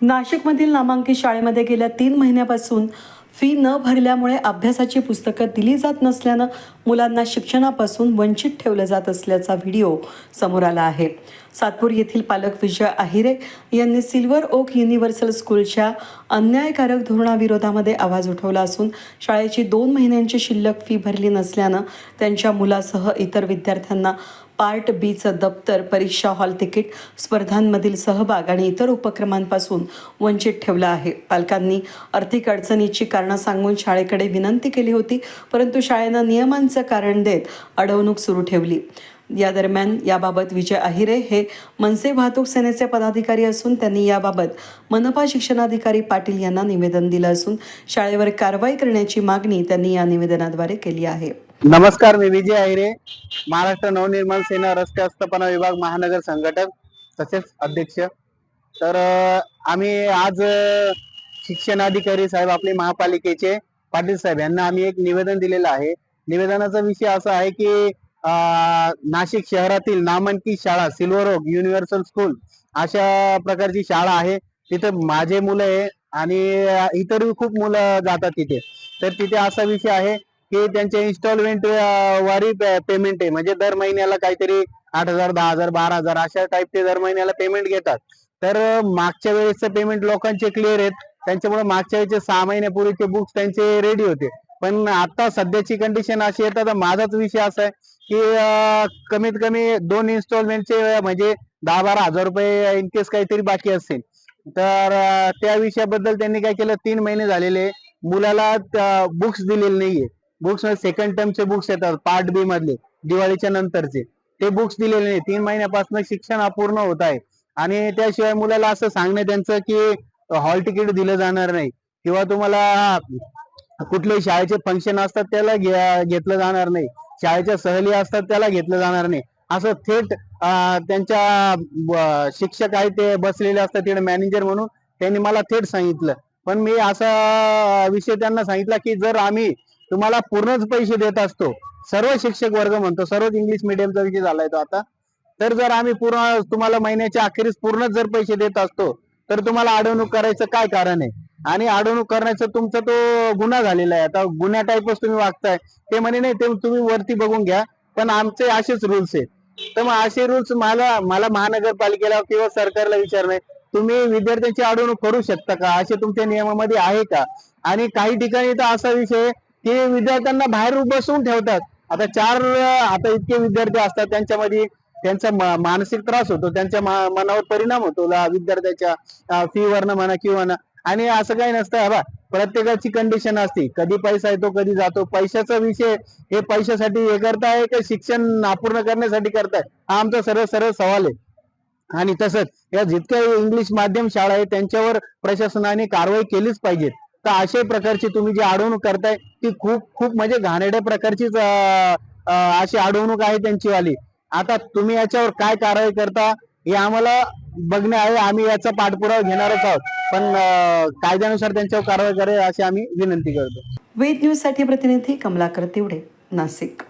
नाशिकमधील नामांकित शाळेमध्ये गेल्या तीन महिन्यापासून फी न भरल्यामुळे अभ्यासाची पुस्तकं दिली जात नसल्यानं मुलांना शिक्षणापासून वंचित ठेवलं जात असल्याचा व्हिडिओ समोर आला आहे. सातपूर येथील पालक विजय आहिरे यांनी सिल्वर ओक युनिव्हर्सल स्कूलच्या अन्यायकारक धोरणाविरोधामध्ये आवाज उठवला असून शाळेची दोन महिन्यांची शिल्लक फी भरली नसल्यानं त्यांच्या मुलासह इतर विद्यार्थ्यांना पार्ट बीचं दप्तर परीक्षा हॉल तिकीट स्पर्धांमधील सहभाग आणि इतर उपक्रमांपासून वंचित ठेवलं आहे. पालकांनी आर्थिक अडचणीची कारणं सांगून शाळेकडे विनंती केली होती परंतु शाळेनं नियमांचं कारण देत अडवणूक सुरू ठेवली. या दरम्यान याबाबत विजय अहिरे हे मनसे वाहतूक सेनेचे पदाधिकारी असून त्यांनी याबाबत मनपा शिक्षणाधिकारी पाटील यांना निवेदन दिलं असून शाळेवर कारवाई करण्याची मागणी त्यांनी या निवेदनाद्वारे केली आहे. नमस्कार मी विजय अहिरे महाराष्ट्र नवनिर्माण सेना रस्ते आस्थापना विभाग महानगर संघटक तसेच अध्यक्ष. तर आम्ही आज शिक्षणाधिकारी साहेब आपले महापालिकेचे पाटील साहेब यांना आम्ही एक निवेदन दिलेलं आहे. निवेदनाचा विषय असा आहे की नाशिक शहरातील नामांकित शाळा सिल्वर ओक युनिव्हर्सल स्कूल अशा प्रकारची शाळा आहे. तिथे माझे मुलं आहे आणि इतरही खूप मुलं जातात तिथे. तर तिथे असा विषय आहे की त्यांचे इन्स्टॉलमेंट वारी पेमेंट आहे. म्हणजे दर महिन्याला काहीतरी आठ हजार दहा हजार बारा हजार अशा टाईपचे दर महिन्याला पेमेंट घेतात. तर मागच्या वेळेसचं पेमेंट लोकांचे क्लिअर आहेत. त्यांच्यामुळे मागच्या वेळेचे सहा महिन्यापूर्वीचे बुक्स त्यांचे रेडी होते. पण आता सध्याची कंडिशन अशी आहे तर माझाच विषय असा आहे की कमीत कमी दोन इन्स्टॉलमेंटचे म्हणजे दहा बारा हजार रुपये इनकेस काहीतरी बाकी असेल. तर त्या विषयाबद्दल त्यांनी काय केलं तीन महिने झालेले मुलाला बुक्स दिलेले नाहीये. बुक्स सेकंड टर्मचे बुक्स येतात पार्ट बी मधले दिवाळीच्या नंतरचे. ते बुक्स दिलेले नाही तीन महिन्यापासून शिक्षण अपूर्ण होत आहे. आणि त्याशिवाय मुलाला असं सांगणं त्यांचं की हॉल तिकीट दिलं जाणार नाही. किंवा तुम्हाला कुठलेही शाळेचे फंक्शन असतात त्याला घेतलं जाणार नाही. शाळेच्या सहली असतात त्याला घेतलं जाणार नाही. असं थेट त्यांच्या शिक्षक आहे ते बसलेले असतात तिकडे मॅनेजर म्हणून. त्यांनी मला थेट सांगितलं. पण मी असा विषय त्यांना सांगितला की जर आम्ही तुम्हाला पूर्णच पैसे देत असतो सर्व शिक्षक वर्ग म्हणतो सर्वच इंग्लिश मिडियमचा विषय झालाय तो आता तर जर आम्ही पूर्ण तुम्हाला महिन्याच्या अखेरीस पूर्णच जर पैसे देत असतो तर तुम्हाला अडवणूक करायचं काय कारण आहे? आणि अडवणूक करण्याचा तुमचा तो गुन्हा झालेला आहे. आता गुन्हा टाईपच तुम्ही वागताय. ते म्हणे नाही ते तुम्ही वरती बघून घ्या. पण आमचे असेच रूल्स आहेत. तर मग असे रूल्स मला मला महानगरपालिकेला किंवा सरकारला विचारणे तुम्ही विद्यार्थ्यांची अडवणूक करू शकता का? असे तुमच्या नियमामध्ये आहे का? आणि काही ठिकाणी तर असा विषय की विद्यार्थ्यांना बाहेर बसवून ठेवतात. आता चार आता इतके विद्यार्थी असतात त्यांच्यामध्ये त्यांचा मानसिक त्रास होतो. त्यांच्या मनावर परिणाम होतो. विद्यार्थ्याच्या फी वरनं म्हणा किंवा ना आणि असं काही नसतं बा. प्रत्येकाची कंडिशन असते. कधी पैसा येतो कधी जातो. पैशाचा विषय हे पैशासाठी हे करताय का शिक्षण अपूर्ण करण्यासाठी करताय? हा आमचा सरळ सरळ सवाल आहे. आणि तसंच या जितक्या इंग्लिश माध्यम शाळा आहे त्यांच्यावर प्रशासनाने कारवाई केलीच पाहिजे. तर अशा प्रकारची तुम्ही जी अडवणूक करताय ती खूप खूप म्हणजे घाणेरड्या प्रकारचीच अशी अडवणूक आहे त्यांची वाली. आता तुम्ही याच्यावर काय कारवाई करता? हे आम्हाला बघणे आहे. आम्ही याचा पाठपुरावा घेणारच आहोत. पण कायद्यानुसार त्यांच्यावर कारवाई करेल अशी आम्ही विनंती करतो. वेद न्यूजसाठी प्रतिनिधी कमलाकर तिवडे नाशिक.